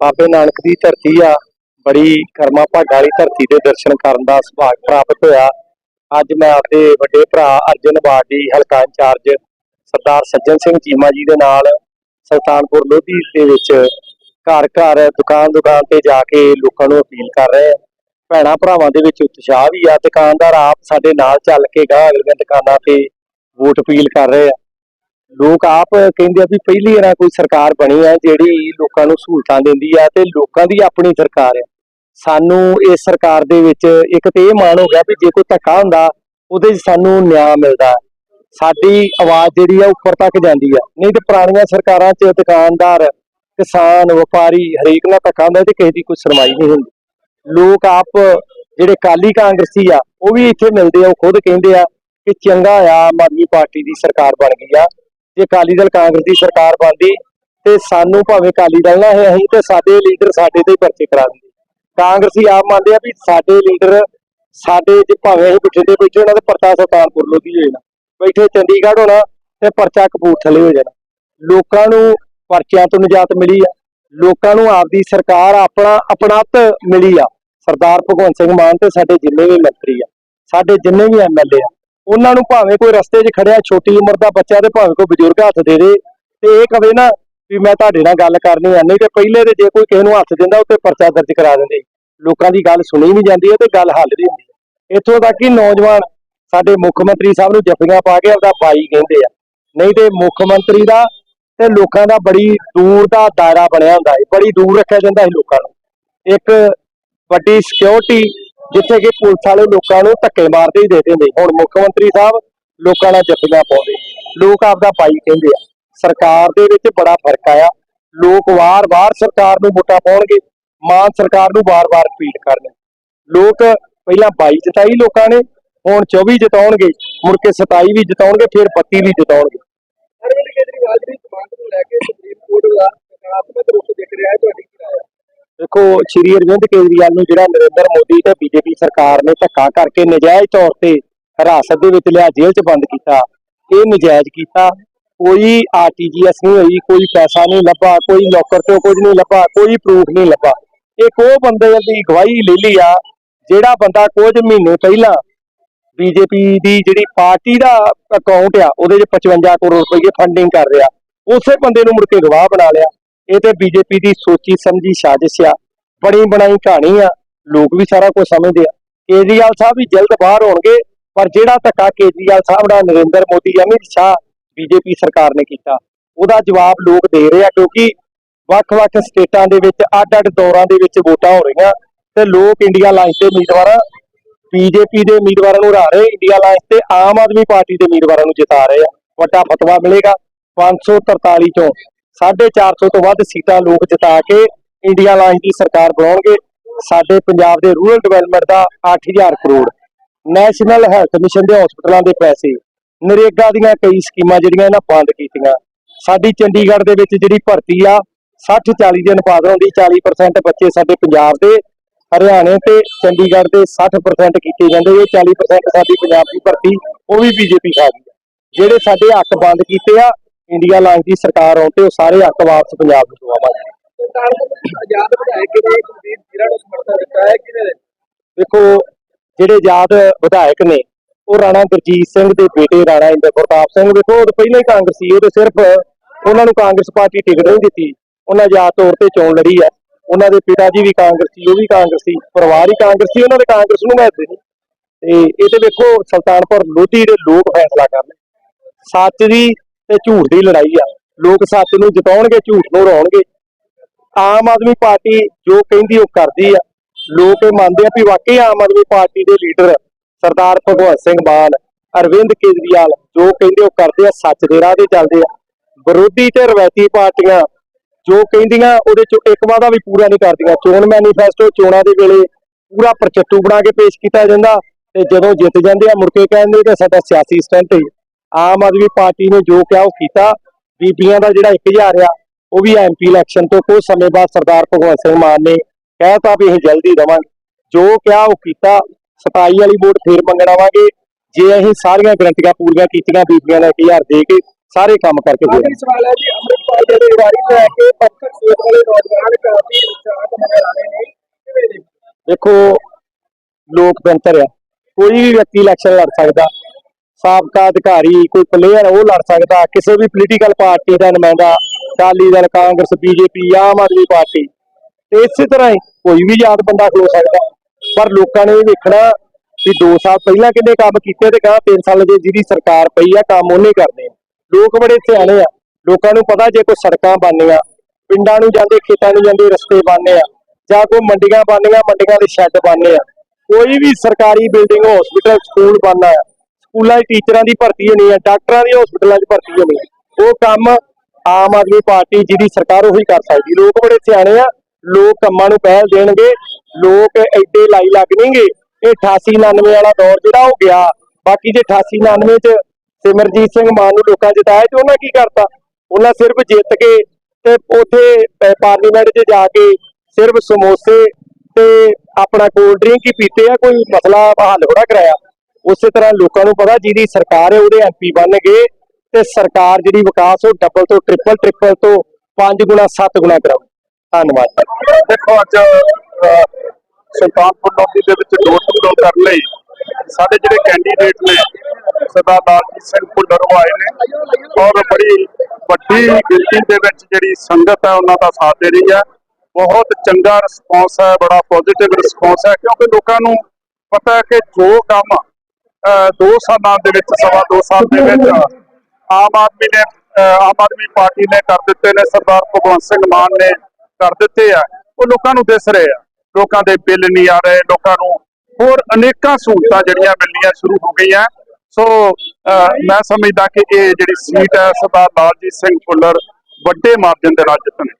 ਬਾਬੇ ਨਾਨਕ ਦੀ ਧਰਤੀ ਆ, ਬੜੀ ਕਰਮਾ ਭਾਗਾਂ ਵਾਲੀ ਧਰਤੀ ਦੇ ਦਰਸ਼ਨ ਕਰਨ ਦਾ ਸੁਭਾਗ ਪ੍ਰਾਪਤ ਹੋਇਆ। ਅੱਜ ਮੈਂ ਆਪਣੇ ਵੱਡੇ ਭਰਾ ਅਰਜਨ ਬਾਡੀ ਹਲਕਾ ਇੰਚਾਰਜ ਸਰਦਾਰ ਸੱਜਣ ਸਿੰਘ ਚੀਮਾ ਜੀ ਦੇ ਨਾਲ ਸੁਲਤਾਨਪੁਰ ਲੋਧੀ ਦੇ ਵਿੱਚ ਘਰ ਘਰ ਦੁਕਾਨ ਦੁਕਾਨ ਤੇ ਜਾ ਕੇ ਲੋਕਾਂ ਨੂੰ ਅਪੀਲ ਕਰ ਰਹੇ ਆ ਭੈਣਾ ਭਰਾਵਾਂ ਦੇ ਵਿੱਚ ਉਤਸ਼ਾਹ ਵੀ ਆ। ਦੁਕਾਨਦਾਰ ਆਪ ਸਾਡੇ ਨਾਲ ਚੱਲ ਕੇ ਗਾਹ ਅਗਲੀਆਂ ਦੁਕਾਨਾਂ ਤੇ ਵੋਟ ਅਪੀਲ ਕਰ ਰਹੇ ਆ। ਲੋਕ ਆਪ ਕਹਿੰਦੇ ਆ ਵੀ ਪਹਿਲੀ ਵਾਰ ਕੋਈ ਸਰਕਾਰ ਬਣੀ ਆ ਜਿਹੜੀ ਲੋਕਾਂ ਨੂੰ ਸਹੂਲਤਾਂ ਦਿੰਦੀ ਆ ਤੇ ਲੋਕਾਂ ਦੀ ਆਪਣੀ ਸਰਕਾਰ ਆ। ਸਾਨੂੰ ਇਸ ਸਰਕਾਰ ਦੇ ਵਿੱਚ ਇੱਕ ਤੇ ਇਹ ਮਾਣ ਹੋ ਗਿਆ ਵੀ ਜੇ ਕੋਈ ਧੱਕਾ ਹੁੰਦਾ, ਉਹਦੇ 'ਚ ਸਾਨੂੰ ਨਿਆਂ ਮਿਲਦਾ। ਸਾਡੀ ਆਵਾਜ਼ ਜਿਹੜੀ ਆ ਉੱਪਰ ਤੱਕ ਜਾਂਦੀ ਆ। ਨਹੀਂ ਤੇ ਪੁਰਾਣੀਆਂ ਸਰਕਾਰਾਂ 'ਚ ਦੁਕਾਨਦਾਰ, ਕਿਸਾਨ, ਵਪਾਰੀ ਹਰੇਕ ਨਾਲ ਧੱਕਾ ਹੁੰਦਾ ਤੇ ਕਿਸੇ ਦੀ ਕੋਈ ਸੁਣਵਾਈ ਨਹੀਂ ਹੁੰਦੀ। ਲੋਕ ਆਪ ਜਿਹੜੇ ਕਾਲੀ ਕਾਂਗਰਸੀ ਆ, ਉਹ ਵੀ ਇੱਥੇ ਮਿਲਦੇ ਆ, ਉਹ ਖੁਦ ਕਹਿੰਦੇ ਆ ਕਿ ਚੰਗਾ ਆ ਆਮ ਆਦਮੀ ਪਾਰਟੀ ਦੀ ਸਰਕਾਰ ਬਣ ਗਈ ਆ। ਜੇ ਅਕਾਲੀ ਦਲ ਕਾਂਗਰਸ ਦੀ ਸਰਕਾਰ ਬਣਦੀ ਤੇ ਸਾਨੂੰ ਭਾਵੇਂ ਅਕਾਲੀ ਦਲ ਨਾ ਹੈ ਅਸੀਂ ਤੇ ਸਾਡੇ ਲੀਡਰ ਸਾਡੇ ਤੇ ਪਰਚੇ ਕਰਾ ਦਿੰਦੇ। ਕਾਂਗਰਸੀ ਆਪ ਮੰਨਦੇ ਆ ਵੀ ਸਾਡੇ ਲੀਡਰ ਸਾਡੇ ਜੇ ਭਾਵੇਂ ਅਸੀਂ ਬਠਿੰਡੇ ਬੈਠੇ ਹੋਣਾ ਤੇ ਪਰਚਾ ਸੁਲਤਾਨਪੁਰ ਲੋਧੀ ਹੋ ਜਾਣਾ। ਬੈਠੇ ਚੰਡੀਗੜ੍ਹ ਹੋਣਾ ਤੇ ਪਰਚਾ ਕਪੂਰਥਲੇ ਹੋ ਜਾਣਾ। ਲੋਕਾਂ ਨੂੰ ਪਰਚਿਆਂ ਤੋਂ ਨਿਜਾਤ ਮਿਲੀ ਆ। ਲੋਕਾਂ ਨੂੰ ਆਪਦੀ ਸਰਕਾਰ ਆਪਣਾ ਆਪਣਤ ਮਿਲੀ ਆ। ਸਰਦਾਰ ਭਗਵੰਤ ਸਿੰਘ ਮਾਨ ਤੇ ਸਾਡੇ ਜਿੰਨੇ ਵੀ ਮੰਤਰੀ ਆ, ਸਾਡੇ ਜਿੰਨੇ ਵੀ ਐਮਐਲਏ ਆ ਉਹਨਾਂ ਨੂੰ ਭਾਵੇਂ ਕੋਈ ਰਸਤੇ 'ਚ ਖੜਿਆ, ਛੋਟੀ ਉਮਰ ਦਾ ਬੱਚਾ ਤੇ ਭਾਵੇਂ ਕੋਈ ਬਜ਼ੁਰਗ ਹੱਥ ਦੇ ਦੇ, ਤੇ ਇਹ ਕਵੇ ਨਾ ਵੀ ਮੈਂ ਤੁਹਾਡੇ ਨਾਲ ਗੱਲ ਕਰਨੀ ਆ, ਨਹੀਂ ਤੇ ਪਹਿਲੇ ਤੇ ਜੇ ਕੋਈ ਕਿਸੇ ਨੂੰ ਹੱਥ ਦਿੰਦਾ, ਉੱਤੇ ਪਰਚਾ ਦਰਜ ਕਰਾ ਦਿੰਦੇ। ਲੋਕਾਂ ਦੀ ਗੱਲ ਸੁਣੀ ਵੀ ਜਾਂਦੀ ਹੈ ਤੇ ਗੱਲ ਹੱਲ ਵੀ ਹੁੰਦੀ ਇੱਥੋਂ ਤੱਕ ਕਿ ਨੌਜਵਾਨ ਸਾਡੇ ਮੁੱਖ ਮੰਤਰੀ ਸਾਹਿਬ ਨੂੰ ਜੱਫੀਆਂ ਪਾ ਕੇ ਆਪਦਾ ਬਾਈ ਕਹਿੰਦੇ ਆ। ਨਹੀਂ ਤੇ ਮੁੱਖ ਮੰਤਰੀ ਦਾ ਤੇ ਲੋਕਾਂ ਦਾ ਬੜੀ ਦੂਰ ਦਾ ਦਾਇਰਾ ਬਣਿਆ ਹੁੰਦਾ ਹੈ, ਬੜੀ ਦੂਰ ਰੱਖਿਆ ਜਾਂਦਾ ਹੈ ਲੋਕਾਂ ਨੂੰ। ਇੱਕ ਵੱਡੀ ਸਿਕਿਉਰਿਟੀ ਜਿੱਥੇ ਕਿ ਪੁਲਿਸ ਵਾਲੇ ਲੋਕਾਂ ਨੂੰ ਧੱਕੇ ਮਾਰਦੇ ਹੀ ਦੇ ਦਿੰਦੇ। ਹੁਣ ਮੁੱਖ ਮੰਤਰੀ ਸਾਹਿਬ ਲੋਕਾਂ ਨਾਲ ਜੱਫੀਆਂ ਪਾਉਂਦੇ। ਲੋਕ ਆਪਦਾ ਭਾਈ ਕਹਿੰਦੇ ਆ। ਸਰਕਾਰ ਦੇ ਵਿੱਚ ਬੜਾ ਫ਼ਰਕ ਆਇਆ। ਲੋਕ ਵਾਰ-ਵਾਰ ਸਰਕਾਰ ਨੂੰ ਵੋਟਾਂ ਪਾਉਣਗੇ। ਮਾਨ ਸਰਕਾਰ ਨੂੰ ਵਾਰ-ਵਾਰ ਰਿਪੀਟ ਕਰਨਗੇ ਲੋਕ ਪਹਿਲਾਂ 22 ਜਿਤਾਈ ਲੋਕਾਂ ਨੇ, ਹੁਣ 24 ਜਿਤਾਉਣਗੇ। ਮੁੜ ਕੇ 27 ਵੀ ਜਿਤਾਉਣਗੇ, ਫਿਰ 32 ਵੀ ਜਿਤਾਉਣਗੇ। ਅਰਵਿੰਦ ਕੇਜਰੀਵਾਲ ਦੀ ਮੰਗ ਨੂੰ ਲੈ ਕੇ ਸੁਪਰੀਮ ਕੋਰਟ ਦਾ ਸਕਾਰਾਤਮਕ ਰੁਖ ਦਿਖ ਰਿਹਾ ਹੈ। ਤੁਹਾਡੀ ਦੇਖੋ, ਸ਼੍ਰੀ ਅਰਵਿੰਦ ਕੇਜਰੀਵਾਲ ਨੂੰ ਜਿਹੜਾ ਨਰਿੰਦਰ ਮੋਦੀ ਤੇ ਬੀਜੇਪੀ ਸਰਕਾਰ ਨੇ ਧੱਕਾ ਕਰਕੇ ਨਜਾਇਜ਼ ਤੌਰ ਤੇ ਹਿਰਾਸਤ ਦੇ ਵਿੱਚ ਲਿਆ, ਜੇਲ੍ਹ 'ਚ ਬੰਦ ਕੀਤਾ, ਇਹ ਨਜਾਇਜ਼ ਕੀਤਾ, ਕੋਈ ਆਰਟੀਜੀਐਸ ਨਹੀਂ ਹੋਈ, ਕੋਈ ਪੈਸਾ ਨਹੀਂ ਲੱਭਾ, ਕੋਈ ਲੋਕਰ ਤੋਂ ਕੁਝ ਨਹੀਂ ਲੱਭਾ, ਕੋਈ ਪ੍ਰੂਫ ਨਹੀਂ ਲੱਭਾ। ਇੱਕ ਉਹ ਬੰਦੇ ਦੀ ਗਵਾਹੀ ਲੈ ਲਈ ਆ, ਜਿਹੜਾ ਬੰਦਾ ਕੁਝ ਮਹੀਨੇ ਪਹਿਲਾਂ ਬੀਜੇਪੀ ਦੀ ਜਿਹੜੀ ਪਾਰਟੀ ਦਾ ਅਕਾਊਂਟ ਆ, ਉਹਦੇ 'ਚ 55 ਕਰੋੜ ਰੁਪਏ ਫੰਡਿੰਗ ਕਰ ਰਿਹਾ, ਉਸੇ ਬੰਦੇ ਨੂੰ ਮੁੜ ਕੇ ਗਵਾਹ ਬਣਾ ਲਿਆ। ਇਹ ਤੇ ਬੀਜੇਪੀ ਦੀ ਸੋਚੀ ਸਮਝੀ ਸਾਜ਼ਿਸ਼ ਆ। ਬਣੀ ਬਣਾਈ ਕਹਾਣੀ ਆ। ਲੋਕ ਵੀ ਸਾਰਾ ਕੁਝ ਸਮਝਦੇ ਆ। ਕੇਜਰੀਵਾਲ ਸਾਹਿਬ ਵੀ ਜਲਦ ਬਾਹਰ ਹੋਣਗੇ, ਪਰ ਜਿਹੜਾ ਧੱਕਾ ਕੇਜਰੀਵਾਲ ਸਾਹਿਬ ਦਾ, ਨਰਿੰਦਰ ਮੋਦੀ, ਅਮਿਤ ਸ਼ਾਹ ਬੀਜੇਪੀ ਸਰਕਾਰ ਨੇ ਕੀਤਾ, ਉਹਦਾ ਜਵਾਬ ਲੋਕ ਦੇ ਰਹੇ ਆ ਕਿਉਂਕਿ ਵੱਖ-ਵੱਖ ਸਟੇਟਾਂ ਦੇ ਵਿੱਚ, ਅੱਡ-ਅੱਡ ਦੌਰਾਂ ਦੇ ਵਿੱਚ ਵੋਟਾਂ ਹੋ ਰਹੀਆਂ। ਤੇ ਲੋਕ ਇੰਡੀਆ ਲਾਈਨਸ ਦੇ ਉਮੀਦਵਾਰਾਂ ਬੀਜੇਪੀ ਦੇ ਉਮੀਦਵਾਰਾਂ ਨੂੰ ਹਰਾ ਰਹੇ, ਇੰਡੀਆ ਲਾਈਨ ਤੇ ਆਮ ਆਦਮੀ ਪਾਰਟੀ ਦੇ ਉਮੀਦਵਾਰਾਂ ਨੂੰ ਜਿਤਾ ਰਹੇ ਆ। ਵੱਡਾ ਫਤਵਾ ਮਿਲੇਗਾ। 543 ਚੋਂ 450 ਤੋਂ ਵੱਧ ਸੀਟਾਂ ਲੋਕ ਜਿਤਾ ਕੇ ਇੰਡੀਆ ਲਾਈਨ ਦੀ ਸਰਕਾਰ ਬਣਾਉਣਗੇ। ਸਾਡੇ ਪੰਜਾਬ ਦੇ ਰੂਰਲ ਡਿਵੈਲਪਮੈਂਟ ਦਾ 8000 ਕਰੋੜ। ਨੈਸ਼ਨਲ ਹੈਲਥ ਮਿਸ਼ਨ ਦੇ ਹਸਪਤਾਲਾਂ ਦੇ ਪੈਸੇ। ਨਰੇਗਾ ਦੀਆਂ ਕਈ ਸਕੀਮਾਂ ਜਿਹੜੀਆਂ ਇਹਨਾਂ ਬੰਦ ਕੀਤੀਆਂ। ਸਾਡੀ ਚੰਡੀਗੜ੍ਹ ਦੇ ਵਿੱਚ ਜਿਹੜੀ ਭਰਤੀ ਆ 60 40 ਦੇ ਅਨੁਪਾਤ ਹੁੰਦੀ 40% ਬੱਚੇ ਸਾਡੇ ਪੰਜਾਬ ਦੇ, ਹਰਿਆਣੇ ਤੇ ਚੰਡੀਗੜ੍ਹ ਦੇ 60% ਕੀਤੇ ਜਾਂਦੇ ਇਹ 40% ਸਾਡੀ ਪੰਜਾਬ ਦੀ ਭਰਤੀ, ਉਹ ਵੀ ਬੀਜੇਪੀ ਖਾ ਗਈ। ਆ। ਜਿਹੜੇ ਸਾਡੇ ਹੱਕ ਬੰਦ ਕੀਤੇ ਆ ਇੰਡੀਆ ਲਾਈਨ ਦੀ ਸਰਕਾਰ ਆਉਣ ਤੇ ਉਹ ਸਾਰੇ ਹੱਕ ਵਾਪਸ ਪੰਜਾਬ ਨੂੰ ਦਵਾਵਾਂਗੇ। ਸਰਕਾਰ ਨੂੰ ਆਜ਼ਾਦ ਵਿਧਾਇਕ ਨੇ ਸੁਖਬੀਰ ਜੀਰਾ ਨੂੰ ਸਮਰਥਨ ਦਿੱਤਾ ਹੈ ਕਿਹਨੇ ਦੇਖੋ ਜਿਹੜੇ ਆਜ਼ਾਦ ਵਿਧਾਇਕ ਨੇ ਉਹ ਰਾਣਾ ਗੁਰਜੀਤ ਸਿੰਘ ਦੇ ਬੇਟੇ ਰਾਣਾ ਇੰਦਰ ਪ੍ਰਤਾਪ ਸਿੰਘ ਦੇਖੋ ਉਹ ਪਹਿਲਾਂ ਹੀ ਕਾਂਗਰਸੀ ਉਹ ਤੇ ਸਿਰਫ ਉਹਨਾਂ ਨੂੰ ਕਾਂਗਰਸ ਪਾਰਟੀ ਟਿਕਟ ਨਹੀਂ ਦਿੱਤੀ। ਉਹਨਾਂ ਆਜ਼ਾਦ ਤੌਰ ਤੇ ਚੋਣ ਲੜੀ ਆ। ਉਹਨਾਂ ਦੇ ਪਿਤਾ ਜੀ ਵੀ ਕਾਂਗਰਸੀ ਉਹ ਵੀ ਕਾਂਗਰਸੀ ਪਰਿਵਾਰ ਹੀ ਕਾਂਗਰਸੀ ਉਹਨਾਂ ਦੇ ਕਾਂਗਰਸ ਨੂੰ ਮਹੱਤਵ ਨਹੀਂ। ਤੇ ਇਹ ਤੇ ਵੇਖੋ ਸੁਲਤਾਨਪੁਰ ਲੋਧੀ ਦੇ ਲੋਕ ਫੈਸਲਾ ਕਰਨੇ ਸੱਚ ਦੀ ਤੇ ਝੂਠ ਦੀ ਲੜਾਈ ਆ। ਲੋਕ ਸੱਚ ਨੂੰ ਜਿਤਾਉਣਗੇ, ਝੂਠ ਨੂੰ ਰੋਣਗੇ ਆਮ ਆਦਮੀ ਪਾਰਟੀ ਜੋ ਕਹਿੰਦੀ ਉਹ ਕਰਦੀ ਆ। ਲੋਕ ਇਹ ਮੰਨਦੇ ਆ ਵੀ ਵਾਕਈ ਆਮ ਆਦਮੀ ਪਾਰਟੀ ਦੇ ਲੀਡਰ ਸਰਦਾਰ ਭਗਵੰਤ ਸਿੰਘ ਮਾਨ, ਅਰਵਿੰਦ ਕੇਜਰੀਵਾਲ ਜੋ ਕਹਿੰਦੇ ਉਹ ਕਰਦੇ ਆ, ਸੱਚ ਦੇ ਰਾਹ ਤੇ ਚੱਲਦੇ ਆ। ਵਿਰੋਧੀ ਤੇ ਰਵਾਇਤੀ ਪਾਰਟੀਆਂ ਜੋ ਕਹਿੰਦੀਆਂ ਉਹਦੇ ਚੋਂ ਇੱਕ ਵਾਦਾ ਵੀ ਪੂਰਾ ਨਹੀਂ ਕਰਦੀਆਂ। ਚੋਣ ਮੈਨੀਫੈਸਟੋ ਚੋਣਾਂ ਦੇ ਵੇਲੇ ਪੂਰਾ ਪ੍ਰਚੱਟੂ ਬਣਾ ਕੇ ਪੇਸ਼ ਕੀਤਾ ਜਾਂਦਾ ਤੇ ਜਦੋਂ ਜਿੱਤ ਜਾਂਦੇ ਆ, ਮੁੜ ਕੇ ਕਹਿੰਦੇ ਕਿ ਸਾਡਾ ਸਿਆਸੀ ਸਟੰਟ ਹੈ ਆਮ ਆਦਮੀ ਪਾਰਟੀ ਨੇ ਜੋ ਕਿਹਾ ਉਹ ਕੀਤਾ। ਬੀਬੀਆਂ ਦਾ ਜਿਹੜਾ 1000 ਆ ਉਹ ਵੀ ਐਮਪੀ ਇਲੈਕਸ਼ਨ ਤੋਂ ਕੁਝ ਸਮੇਂ ਬਾਅਦ ਸਰਦਾਰ ਭਗਵੰਤ ਸਿੰਘ ਮਾਨ ਨੇ ਕਹਿਤਾ ਵੀ ਅਸੀਂ ਜਲਦੀ ਦੇਵਾਂਗੇ। ਜੋ ਕਿਹਾ ਉਹ ਕੀਤਾ। 27 ਵਾਲੀ ਵੋਟ ਫੇਰ ਮੰਗਣਾਵਾਂਗੇ। ਜੇ ਅਸੀਂ ਸਾਰੀਆਂ ਗਰੰਟੀਆਂ ਪੂਰੀਆਂ ਕੀਤੀਆਂ ਬੀਬੀਆਂ ਦਾ 1000 ਦੇ ਕੇ ਸਾਰੇ ਕੰਮ ਕਰਕੇ ਦੇ ਸਵਾਲ ਹੈ ਜੀ ਅੰਮ੍ਰਿਤਪਾਲ ਦੇ ਵਾਰੀ ਲੈ ਕੇ ਪੱਥਰ ਸੋਚ ਵਾਲੇ ਨੌਜਵਾਨ ਕਾਫੀ ਦੇਖੋ ਲੋਕਤੰਤਰ ਆ। ਕੋਈ ਵੀ ਵਿਅਕਤੀ ਇਲੈਕਸ਼ਨ ਲੜ ਸਕਦਾ। ਸਾਬਕਾ ਅਧਿਕਾਰੀ, ਕੋਈ ਪਲੇਅਰ ਉਹ ਲੜ ਸਕਦਾ, ਕਿਸੇ ਵੀ ਪੋਲੀਟੀਕਲ ਪਾਰਟੀ ਦਾ ਨੁਮਾਇੰਦਾ, ਅਕਾਲੀ ਦਲ, ਕਾਂਗਰਸ, ਬੀਜੇਪੀ ਆਮ ਆਦਮੀ ਪਾਰਟੀ। ਤੇ ਇਸੇ ਤਰ੍ਹਾਂ ਹੀ ਕੋਈ ਵੀ ਯਾਦ ਬੰਦਾ ਖਲੋ ਸਕਦਾ। ਪਰ ਲੋਕਾਂ ਨੇ ਇਹ ਵੇਖਣਾ ਵੀ 2 ਸਾਲ ਪਹਿਲਾਂ ਕਿੰਨੇ ਕੰਮ ਕੀਤੇ ਤੇ ਕਹਾਂ 3 ਸਾਲ ਜੇ ਜਿਹਦੀ ਸਰਕਾਰ ਪਈ ਆ, ਕੰਮ ਉਹਨੇ ਕਰਦੇ ਆ। ਲੋਕ ਬੜੇ ਸਿਆਣੇ ਆ। ਲੋਕਾਂ ਨੂੰ ਪਤਾ ਜੇ ਕੋਈ ਸੜਕਾਂ ਬਣਨੀਆਂ, ਪਿੰਡਾਂ ਨੂੰ ਜਾਂਦੇ, ਖੇਤਾਂ ਨੂੰ ਜਾਂਦੇ, ਰਸਤੇ ਬਣਨੇ ਆ, ਜਾਂ ਕੋਈ ਮੰਡੀਆਂ ਬਣਨੀਆਂ, ਮੰਡੀਆਂ ਦੇ ਸ਼ੈੱਡ ਬਣਨੇ ਆ। ਕੋਈ ਵੀ ਸਰਕਾਰੀ ਬਿਲਡਿੰਗ ਹਸਪੀਟਲ ਸਕੂਲ ਬਣਨਾ ਆ ਸਕੂਲਾਂ 'ਚ ਟੀਚਰਾਂ ਦੀ ਭਰਤੀ ਹੋਣੀ ਹੈ ਡਾਕਟਰਾਂ ਦੀ ਹਸਪੀਟਲਾਂ 'ਚ ਭਰਤੀ ਹੋਣੀ ਆ। ਉਹ ਕੰਮ ਆਮ ਆਦਮੀ ਪਾਰਟੀ ਜਿਹਦੀ ਸਰਕਾਰ ਉਹੀ ਕਰ ਸਕਦੀ। ਲੋਕ ਬੜੇ ਸਿਆਣੇ ਆ, ਲੋਕ ਕੰਮਾਂ ਨੂੰ ਪਹਿਲ ਦੇਣਗੇ, ਲੋਕ ਐਡੇ ਲਾਈ ਲੱਗਣਗੇ ਇਹ 88 99 ਵਾਲਾ ਦੌਰ ਜਿਹੜਾ ਉਹ ਗਿਆ, ਬਾਕੀ ਜੇ 88 99 ਚ ਸਿਮਰਜੀਤ ਸਿੰਘ ਮਾਨ ਨੂੰ ਲੋਕਾਂ ਜਿਤਾਇਆ ਤੇ ਉਹਨਾਂ ਕੀ ਕਰਤਾ? ਉਹਨਾਂ ਸਿਰਫ ਜਿੱਤ ਕੇ ਤੇ ਉਥੇ ਪਾਰਲੀਮੈਂਟ 'ਚ ਜਾ ਕੇ ਸਿਰਫ ਸਮੋਸੇ ਤੇ ਆਪਣਾ ਕੋਲਡ ਡਰਿੰਕ ਹੀ ਪੀਤੇ ਆ, ਕੋਈ ਮਸਲਾ ਹੱਲ ਥੋੜਾ ਕਰਾਇਆ। ਉਸੇ ਤਰ੍ਹਾਂ ਲੋਕਾਂ ਨੂੰ ਪਤਾ ਜਿਹਦੀ ਸਰਕਾਰ ਹੈ, ਉਹਦੇ ਐਮਪੀ ਗਏ ਤੇ ਸਰਕਾਰ ਜਿਹੜੀ ਵਿਕਾਸ ਉਹ ਡਬਲ ਤੋਂ ਟ੍ਰਿਪਲ ਟ੍ਰਿਪਲ ਤੋਂ 5 ਗੁਣਾ 7 ਗੁਣਾ ਕਰਾਉ ਧੰਨਵਾਦ ਦੇਖੋ ਅੱਜ ਸੁਲਤਾਨਪੁਰ ਲੋਧੀ ਦੇ ਵਿੱਚ ਡੋਰ ਟੂ ਡੋਰ ਕਰਨ ਲਈ ਸਾਡੇ ਜਿਹੜੇ ਕੈਂਡੀਡੇਟ ਨੇ, ਸਰਦਾਰ ਲਾਲਜੀਤ ਸਿੰਘ ਭੁੱਲਰ ਉਹ ਆਏ ਨੇ। ਔਰ ਬੜੀ ਵੱਡੀ ਗਿਣਤੀ ਦੇ ਵਿੱਚ ਜਿਹੜੀ ਸੰਗਤ ਹੈ, ਉਹਨਾਂ ਦਾ ਸਾਥ ਦੇ ਰਹੀ ਹੈ। ਬਹੁਤ ਚੰਗਾ ਰਿਸਪੌਂਸ ਹੈ, ਬੜਾ ਪੋਜ਼ਿਟਿਵ ਰਿਸਪੌਂਸ ਹੈ, ਕਿਉਂਕਿ ਲੋਕਾਂ ਨੂੰ ਪਤਾ ਹੈ ਕਿ ਜੋ ਕੰਮ ਅਹ, ਦੋ ਸਾਲਾਂ ਦੇ ਵਿੱਚ ਸਵਾ ਦੋ ਸਾਲ ਦੇ ਵਿੱਚ ਆਮ ਆਦਮੀ ਨੇ ਆਮ ਆਦਮੀ ਪਾਰਟੀ ਨੇ ਕਰ ਦਿੱਤੇ ਨੇ ਸਰਦਾਰ ਭਗਵੰਤ ਸਿੰਘ ਮਾਨ ਨੇ ਕਰ ਦਿੱਤੇ ਆ। ਉਹ ਲੋਕਾਂ ਨੂੰ ਦਿਸ ਰਹੇ ਆ। ਲੋਕਾਂ ਦੇ ਬਿੱਲ ਨਹੀਂ ਆ ਰਹੇ ਲੋਕਾਂ ਨੂੰ ਹੋਰ ਅਨੇਕਾਂ ਸਹੂਲਤਾਂ ਜਿਹੜੀਆਂ ਮਿਲਣੀਆਂ ਸ਼ੁਰੂ ਹੋ ਗਈਆਂ। ਸੋ ਅਹ, ਮੈਂ ਸਮਝਦਾ ਕਿ ਇਹ ਜਿਹੜੀ ਸੀਟ ਹੈ ਸਰਦਾਰ ਲਾਲਜੀਤ ਸਿੰਘ ਭੁੱਲਰ ਵੱਡੇ ਮਾਰਜਨ ਦੇ ਨਾਲ ਜਿੱਤਣਗੇ